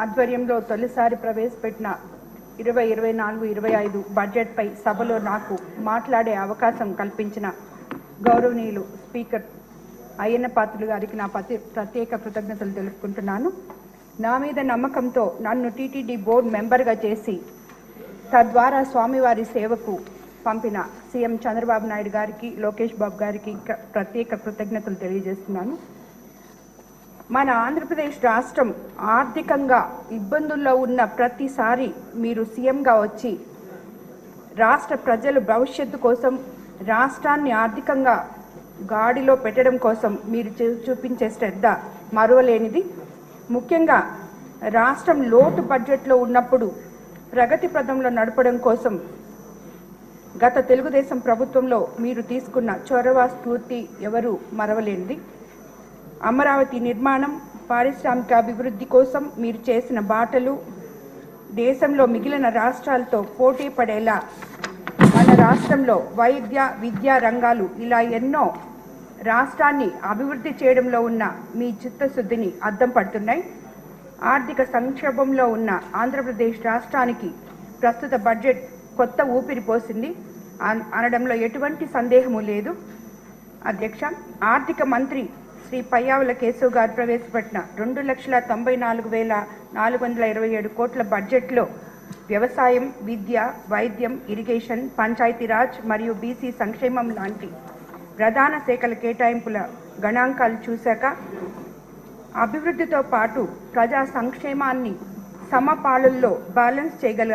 ఆధ్వర్యంలో తొలిసారి ప్రవేశపెట్టిన ఇరవై ఇరవై నాలుగు ఇరవై ఐదు బడ్జెట్పై సభలో నాకు మాట్లాడే అవకాశం కల్పించిన గౌరవనీయులు స్పీకర్ అయ్యన్న పాత్రులు గారికి నా ప్రతి ప్రత్యేక కృతజ్ఞతలు తెలుపుకుంటున్నాను. నా మీద నమ్మకంతో నన్ను టీటీడీ బోర్డు మెంబర్గా చేసి తద్వారా స్వామివారి సేవకు పంపిన సీఎం చంద్రబాబు నాయుడు గారికి లోకేష్ బాబు గారికి ప్రత్యేక కృతజ్ఞతలు తెలియజేస్తున్నాను. మన ఆంధ్రప్రదేశ్ రాష్ట్రం ఆర్థికంగా ఇబ్బందుల్లో ఉన్న ప్రతిసారి మీరు సీఎంగా వచ్చి రాష్ట్ర ప్రజల భవిష్యత్తు కోసం రాష్ట్రాన్ని ఆర్థికంగా గాడిలో పెట్టడం కోసం మీరు చూ- చూపించే శ్రద్ధ మరువలేనిది. ముఖ్యంగా రాష్ట్రం లోటు బడ్జెట్లో ఉన్నప్పుడు ప్రగతి పదంలో నడపడం కోసం గత తెలుగుదేశం ప్రభుత్వంలో మీరు తీసుకున్న చొరవ స్ఫూర్తి ఎవరు మరవలేనిది. అమరావతి నిర్మాణం పారిశ్రామిక అభివృద్ధి కోసం మీరు చేసిన బాటలు దేశంలో మిగిలిన రాష్ట్రాలతో పోటీ పడేలా మన రాష్ట్రంలో వైద్య విద్యా రంగాలు ఇలా ఎన్నో రాష్ట్రాన్ని అభివృద్ధి చేయడంలో ఉన్న మీ చిత్తశుద్ధిని అద్దం పడుతున్నాయి. ఆర్థిక సంక్షోభంలో ఉన్న ఆంధ్రప్రదేశ్ రాష్ట్రానికి ప్రస్తుత బడ్జెట్ కొత్త ఊపిరి పోసింది. అన్- అనడంలో ఎటువంటి సందేహము లేదు. అధ్యక్ష ఆర్థిక మంత్రి శ్రీ పయ్యావుల కేశవ్ గారు ప్రవేశపెట్టిన రెండు లక్షల తొంభై నాలుగు వేల నాలుగు వందల ఇరవై ఏడు కోట్ల బడ్జెట్లో వ్యవసాయం విద్య వైద్యం ఇరిగేషన్ పంచాయతీరాజ్ మరియు బీసీ సంక్షేమం లాంటి ప్రధాన శాఖల కేటాయింపుల గణాంకాలు చూశాక అభివృద్ధితో పాటు ప్రజా సంక్షేమాన్ని సమపాలుల్లో బ్యాలెన్స్ చేయగల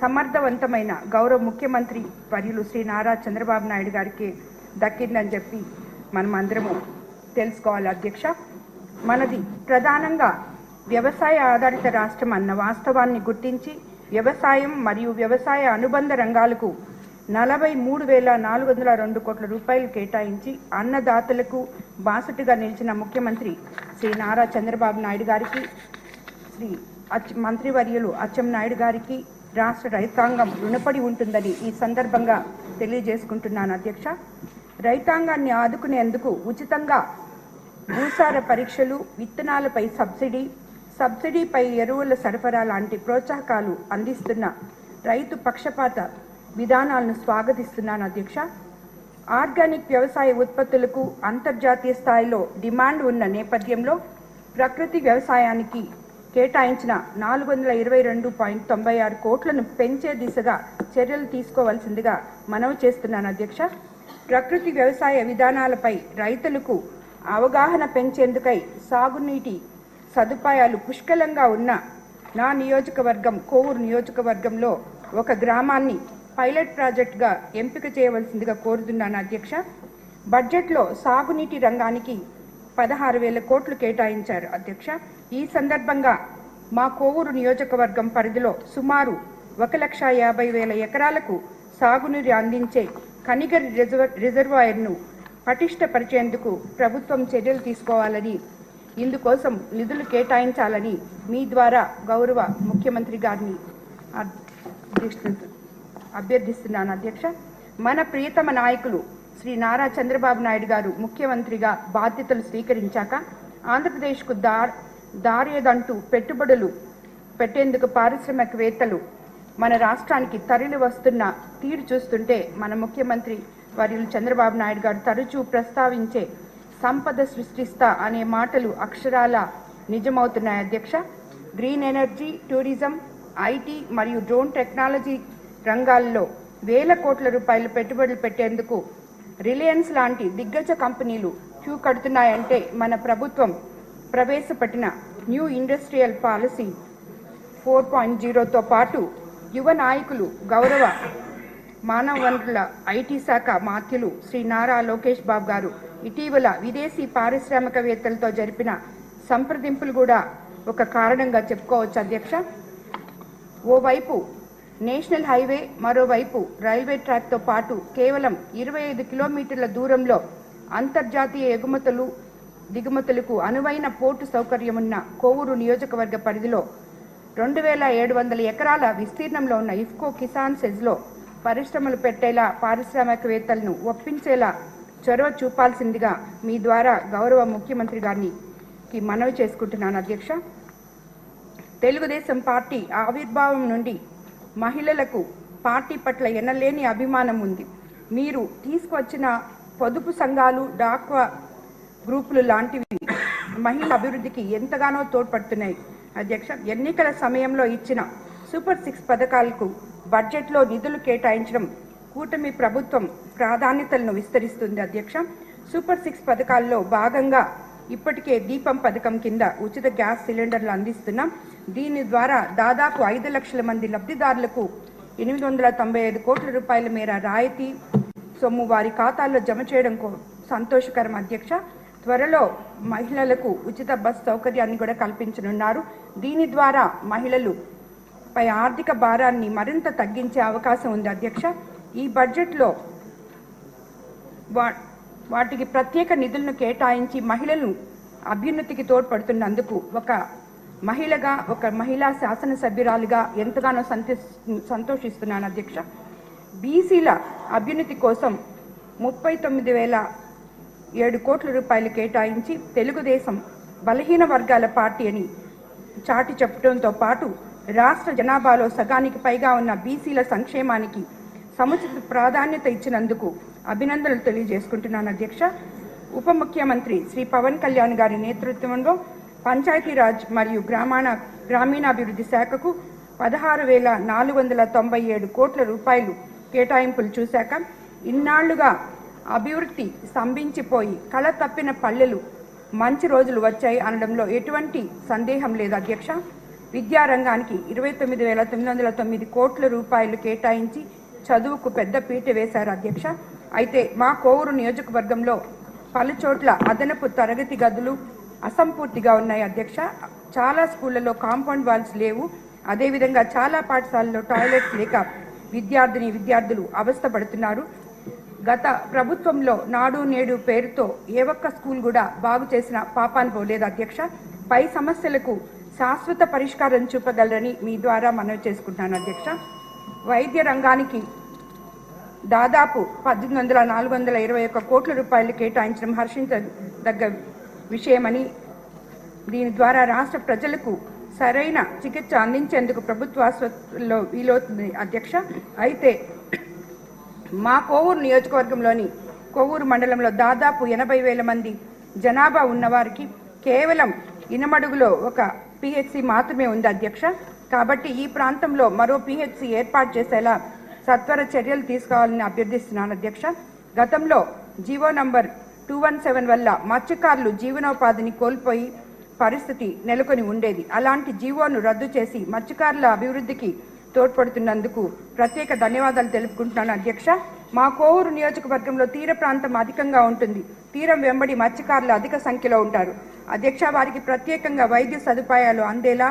సమర్థవంతమైన గౌరవ ముఖ్యమంత్రి వర్యులు శ్రీ నారా చంద్రబాబు నాయుడు గారికి దక్కిందని చెప్పి మనం అందరము తెలుసుకోవాలి అధ్యక్ష. మనది ప్రధానంగా వ్యవసాయ ఆధారిత రాష్ట్రం అన్న వాస్తవాన్ని గుర్తించి వ్యవసాయం మరియు వ్యవసాయ అనుబంధ రంగాలకు నలభై మూడు వేల నాలుగు వందల రెండు కోట్ల రూపాయలు కేటాయించి అన్నదాతలకు బాసటగా నిలిచిన ముఖ్యమంత్రి శ్రీ నారా చంద్రబాబు నాయుడు గారికి శ్రీ అచ్ మంత్రివర్యులు అచ్చెం నాయుడు గారికి రాష్ట్ర రైతాంగం రుణపడి ఉంటుందని ఈ సందర్భంగా తెలియజేసుకుంటున్నాను అధ్యక్ష. రైతాంగాన్ని ఆదుకునేందుకు ఉచితంగా భూసార పరీక్షలు విత్తనాలపై సబ్సిడీ సబ్సిడీపై ఎరువుల సరఫరా లాంటి ప్రోత్సాహకాలు అందిస్తున్న రైతు పక్షపాత విధానాలను స్వాగతిస్తున్నాను అధ్యక్ష. ఆర్గానిక్ వ్యవసాయ ఉత్పత్తులకు అంతర్జాతీయ స్థాయిలో డిమాండ్ ఉన్న నేపథ్యంలో ప్రకృతి వ్యవసాయానికి కేటాయించిన నాలుగు వందల ఇరవై రెండు పాయింట్ తొంభై ఆరు కోట్లను పెంచే దిశగా చర్యలు తీసుకోవాల్సిందిగా మనవి చేస్తున్నాను అధ్యక్ష. ప్రకృతి వ్యవసాయ విధానాలపై రైతులకు అవగాహన పెంచేందుకై సాగునీటి సదుపాయాలు పుష్కలంగా ఉన్న నా నియోజకవర్గం కోవూరు నియోజకవర్గంలో ఒక గ్రామాన్ని పైలట్ ప్రాజెక్టుగా ఎంపిక చేయవలసిందిగా కోరుతున్నాను అధ్యక్ష. బడ్జెట్లో సాగునీటి రంగానికి పదహారు వేల కోట్లు కేటాయించారు అధ్యక్ష. ఈ సందర్భంగా మా కోవూరు నియోజకవర్గం పరిధిలో సుమారు ఒక లక్ష యాభై వేల ఎకరాలకు సాగునీరు అందించే కనిగర్ రిజర్వాయర్ను పటిష్టపరిచేందుకు ప్రభుత్వం చర్యలు తీసుకోవాలని ఇందుకోసం నిధులు కేటాయించాలని మీ ద్వారా గౌరవ ముఖ్యమంత్రి గారిని అభ్యర్థిస్తున్నాను అధ్యక్ష. మన ప్రియతమ నాయకులు శ్రీ నారా చంద్రబాబు నాయుడు గారు ముఖ్యమంత్రిగా బాధ్యతలు స్వీకరించాక ఆంధ్రప్రదేశ్కు దార్ దారేదంటూ పెట్టుబడులు పెట్టేందుకు పారిశ్రామికవేత్తలు మన రాష్ట్రానికి తరలి వస్తున్న తీరు చూస్తుంటే మన ముఖ్యమంత్రి వర్యులు చంద్రబాబు నాయుడు గారు తరచూ ప్రస్తావించే సంపద సృష్టిస్తా అనే మాటలు అక్షరాల నిజమవుతున్నాయి అధ్యక్ష. గ్రీన్ ఎనర్జీ టూరిజం ఐటీ మరియు డ్రోన్ టెక్నాలజీ రంగాల్లో వేల కోట్ల రూపాయలు పెట్టుబడులు పెట్టేందుకు రిలయన్స్ లాంటి దిగ్గజ కంపెనీలు క్యూ కడుతున్నాయంటే మన ప్రభుత్వం ప్రవేశపెట్టిన new industrial policy four point జీరోతో పాటు యువ నాయకులు గౌరవ మానవ వనరుల ఐటీ శాఖ మాత్యులు శ్రీ నారా లోకేష్ బాబు గారు ఇటీవల విదేశీ పారిశ్రామికవేత్తలతో జరిపిన సంప్రదింపులు కూడా ఒక కారణంగా చెప్పుకోవచ్చు అధ్యక్ష. ఓవైపు నేషనల్ హైవే మరోవైపు రైల్వే ట్రాక్తో పాటు కేవలం ఇరవై ఐదు కిలోమీటర్ల దూరంలో అంతర్జాతీయ ఎగుమతులు దిగుమతులకు అనువైన పోర్టు సౌకర్యమున్న కోవూరు నియోజకవర్గ పరిధిలో రెండు వేల ఏడు వందల ఎకరాల విస్తీర్ణంలో ఉన్న ఇఫ్కో కిసాన్ సెజ్లో పరిశ్రమలు పెట్టేలా పారిశ్రామికవేత్తలను ఒప్పించేలా చొరవ చూపాల్సిందిగా మీ ద్వారా గౌరవ ముఖ్యమంత్రి గారిని కి మనవి చేసుకుంటున్నాను అధ్యక్ష. తెలుగుదేశం పార్టీ ఆవిర్భావం నుండి మహిళలకు పార్టీ పట్ల ఎనలేని అభిమానం ఉంది. మీరు తీసుకొచ్చిన పొదుపు సంఘాలు డాక్వా గ్రూపులు లాంటివి మహిళల అభివృద్ధికి ఎంతగానో తోడ్పడుతున్నాయి. అధ్యక్ష ఎన్నికల సమయంలో ఇచ్చిన సూపర్ సిక్స్ పథకాలకు బడ్జెట్లో నిధులు కేటాయించడం కూటమి ప్రభుత్వం ప్రాధాన్యతలను విస్తరిస్తుంది అధ్యక్ష. సూపర్ సిక్స్ పథకాల్లో భాగంగా ఇప్పటికే దీపం పథకం కింద ఉచిత గ్యాస్ సిలిండర్లు అందిస్తున్నాం. దీని ద్వారా దాదాపు ఐదు లక్షల మంది లబ్ధిదారులకు ఎనిమిది వందల తొంభై ఐదు కోట్ల రూపాయల మేర రాయితీ సొమ్ము వారి ఖాతాల్లో జమ చేయడం సంతోషకరం అధ్యక్ష. త్వరలో మహిళలకు ఉచిత బస్ సౌకర్యాన్ని కూడా కల్పించనున్నారు. దీని ద్వారా మహిళలు పై ఆర్థిక భారాన్ని మరింత తగ్గించే అవకాశం ఉంది అధ్యక్ష. ఈ బడ్జెట్లో వా- వాటికి ప్రత్యేక నిధులను కేటాయించి మహిళలు అభ్యున్నతికి తోడ్పడుతున్నందుకు ఒక మహిళగా ఒక మహిళా శాసనసభ్యురాలుగా ఎంతగానో సంతోషిస్తున్నాను అధ్యక్ష. బీసీల అభ్యున్నతి కోసం ముప్పై తొమ్మిది వేల ఏడు కోట్ల రూపాయలు కేటాయించి తెలుగుదేశం బలహీన వర్గాల పార్టీ అని చాటి చెప్పడంతో పాటు రాష్ట్ర జనాభాలో సగానికి పైగా ఉన్న బీసీల సంక్షేమానికి సముచిత ప్రాధాన్యత ఇచ్చినందుకు అభినందనలు తెలియజేసుకుంటున్నాను అధ్యక్ష. ఉప ముఖ్యమంత్రి శ్రీ పవన్ కళ్యాణ్ గారి నేతృత్వంలో పంచాయతీరాజ్ మరియు గ్రామాణ గ్రామీణాభివృద్ధి శాఖకు పదహారు వేల నాలుగు వందల తొంభై ఏడు కోట్ల రూపాయలు కేటాయింపులు చూశాక ఇన్నాళ్ళుగా అభివృద్ధి స్తంభించిపోయి కళ తప్పిన పల్లెలు మంచి రోజులు వచ్చాయి అనడంలో ఎటువంటి సందేహం లేదు అధ్యక్ష. విద్యారంగానికి ఇరవై తొమ్మిది వేల తొమ్మిది వందల తొమ్మిది కోట్ల రూపాయలు కేటాయించి చదువుకు పెద్ద పీట వేశారు అధ్యక్ష. అయితే మా కోవూరు నియోజకవర్గంలో పలుచోట్ల అదనపు తరగతి గదులు అసంపూర్తిగా ఉన్నాయి అధ్యక్ష. చాలా స్కూళ్ళలో కాంపౌండ్ వాల్స్ లేవు. అదేవిధంగా చాలా పాఠశాలల్లో టాయిలెట్స్ లేక విద్యార్థిని విద్యార్థులు అవస్థపడుతున్నారు. గత ప్రభుత్వంలో నాడు నేడు పేరుతో ఏ ఒక్క స్కూల్ కూడా బాగు చేసిన పాపాన్ని పోలేదు అధ్యక్ష. పై సమస్యలకు శాశ్వత పరిష్కారం చూపగలరని మీ ద్వారా మనవి చేసుకుంటున్నాను అధ్యక్ష. వైద్య రంగానికి దాదాపు పద్దెనిమిది వందల నాలుగు వందల ఇరవై ఒక్క కోట్ల రూపాయలు కేటాయించడం హర్షించదగ్గ విషయమని దీని ద్వారా రాష్ట్ర ప్రజలకు సరైన చికిత్స అందించేందుకు ప్రభుత్వ ఆసుపత్రుల్లో వీలవుతుంది అధ్యక్ష. అయితే మా కోవూరు నియోజకవర్గంలోని కోవూరు మండలంలో దాదాపు ఎనభై వేల మంది జనాభా ఉన్నవారికి కేవలం ఇనమడుగులో ఒక పిహెచ్సి మాత్రమే ఉంది అధ్యక్ష. కాబట్టి ఈ ప్రాంతంలో మరో పిహెచ్సి ఏర్పాటు చేసేలా సత్వర చర్యలు తీసుకోవాలని అభ్యర్థిస్తున్నాను అధ్యక్ష. గతంలో GO number two one seven వల్ల మత్స్యకారులు జీవనోపాధిని కోల్పోయి పరిస్థితి నెలకొని ఉండేది. అలాంటి జీవోను రద్దు చేసి మత్స్యకారుల అభివృద్ధికి తోడ్పడుతున్నందుకు ప్రత్యేక ధన్యవాదాలు తెలుపుకుంటున్నాను అధ్యక్ష. మా కోవూరు నియోజకవర్గంలో తీర ప్రాంతం అధికంగా ఉంటుంది. తీరం వెంబడి మత్స్యకారులు అధిక సంఖ్యలో ఉంటారు. అధ్యక్ష వారికి ప్రత్యేకంగా వైద్య సదుపాయాలు అందేలా